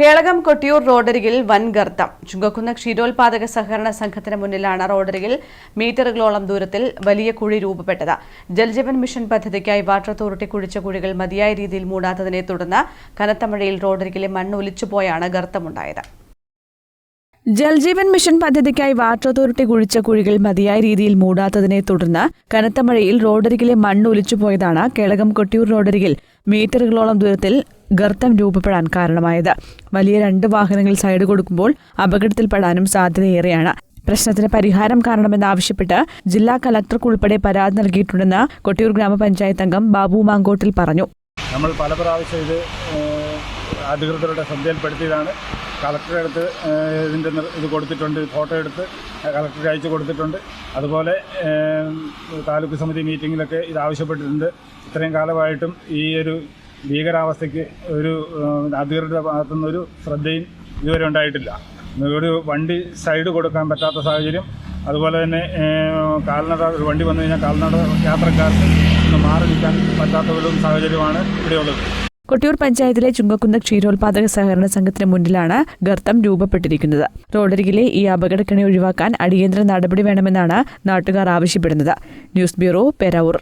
കേളകം കൊട്ടിയൂർ റോഡരികിൽ വൻ ഗർത്തം. ചുങ്കക്കുന്ന് ക്ഷീരോത്പാദക സഹകരണ സംഘത്തിന് മുന്നിലാണ് റോഡരികിൽ മീറ്ററുകളോളം ദൂരത്തിൽ വലിയ കുഴി രൂപപ്പെട്ടത്. ജൽജീവൻ മിഷൻ പദ്ധതിക്കായി വാട്ടർ അതോറിറ്റി കുഴിച്ച കുഴികൾ മതിയായ രീതിയിൽ മൂടാത്തതിനെ തുടർന്ന് കനത്ത മഴയിൽ റോഡരികിലെ മണ്ണ് ഒലിച്ചുപോയാണ് ഗർത്തമുണ്ടായത്. ജൽജീവൻ മിഷൻ പദ്ധതിക്കായി വാട്ടർ അതോറിറ്റി കുഴിച്ച കുഴികൾ മതിയായ രീതിയിൽ മൂടാത്തതിനെ തുടർന്ന് കനത്ത മഴയിൽ റോഡരികിലെ മണ്ണ് ഒലിച്ചുപോയതാണ് കേളകം കൊട്ടിയൂർ റോഡരികിൽ മീറ്ററുകളോളം ദൂരത്തിൽ ഗർത്തം രൂപപ്പെടാൻ കാരണമായത്. വലിയ രണ്ട് വാഹനങ്ങൾ സൈഡ് കൊടുക്കുമ്പോൾ അപകടത്തിൽപ്പെടാനും സാധ്യതയേറെയാണ്. പ്രശ്നത്തിന് പരിഹാരം കാണണമെന്നാവശ്യപ്പെട്ട് ജില്ലാ കലക്ടർക്ക് ഉൾപ്പെടെ പരാതി നൽകിയിട്ടുണ്ടെന്ന് കൊട്ടിയൂർ ഗ്രാമപഞ്ചായത്ത് അംഗം ബാബു മാങ്കോട്ടിൽ പറഞ്ഞു. നമ്മൾ പല പ്രാവശ്യം ഇത് അധികൃതരുടെ ശ്രദ്ധയിൽപ്പെടുത്തിയതാണ്. കളക്ടറെ അടുത്ത് ഇതിന്റെ ഇത് കൊടുത്തിട്ടുണ്ട് ഫോട്ടോ എടുത്ത് കളക്ടർക്ക് അയച്ചു കൊടുത്തിട്ടുണ്ട്. അതുപോലെ താലൂക്ക് സമിതി മീറ്റിങ്ങിലൊക്കെ ഇത് ആവശ്യപ്പെട്ടിട്ടുണ്ട്. ഇത്രയും കാലമായിട്ടും ഈ ഒരു ഭീകരാവസ്ഥയ്ക്ക് ഒരു അധികൃതരുടെ ഭാഗത്തുനിന്ന് ഒരു ശ്രദ്ധയും ഇതുവരെ ഉണ്ടായിട്ടില്ല. ഒരു വണ്ടി സൈഡ് കൊടുക്കാൻ പറ്റാത്ത സാഹചര്യം അതുപോലെ തന്നെ കാൽനട ഒരു വണ്ടി വന്നു കഴിഞ്ഞാൽ കാൽനട യാത്രക്കാർക്ക് ഒന്ന് മാറി നിൽക്കാൻ പറ്റാത്ത ഒരു സാഹചര്യമാണ് ഇവിടെയുള്ളത്. കൊട്ടിയൂർ പഞ്ചായത്തിലെ ചുങ്കക്കുന്ന് ക്ഷീരോത്പാദക സഹകരണ സംഘത്തിന് മുന്നിലാണ് ഗർത്തം രൂപപ്പെട്ടിരിക്കുന്നത്. റോഡരികിലെ ഈ അപകടക്കണി ഒഴിവാക്കാൻ അടിയന്തര നടപടി വേണമെന്നാണ് നാട്ടുകാർ ആവശ്യപ്പെടുന്നത്. News bureau Peravoor.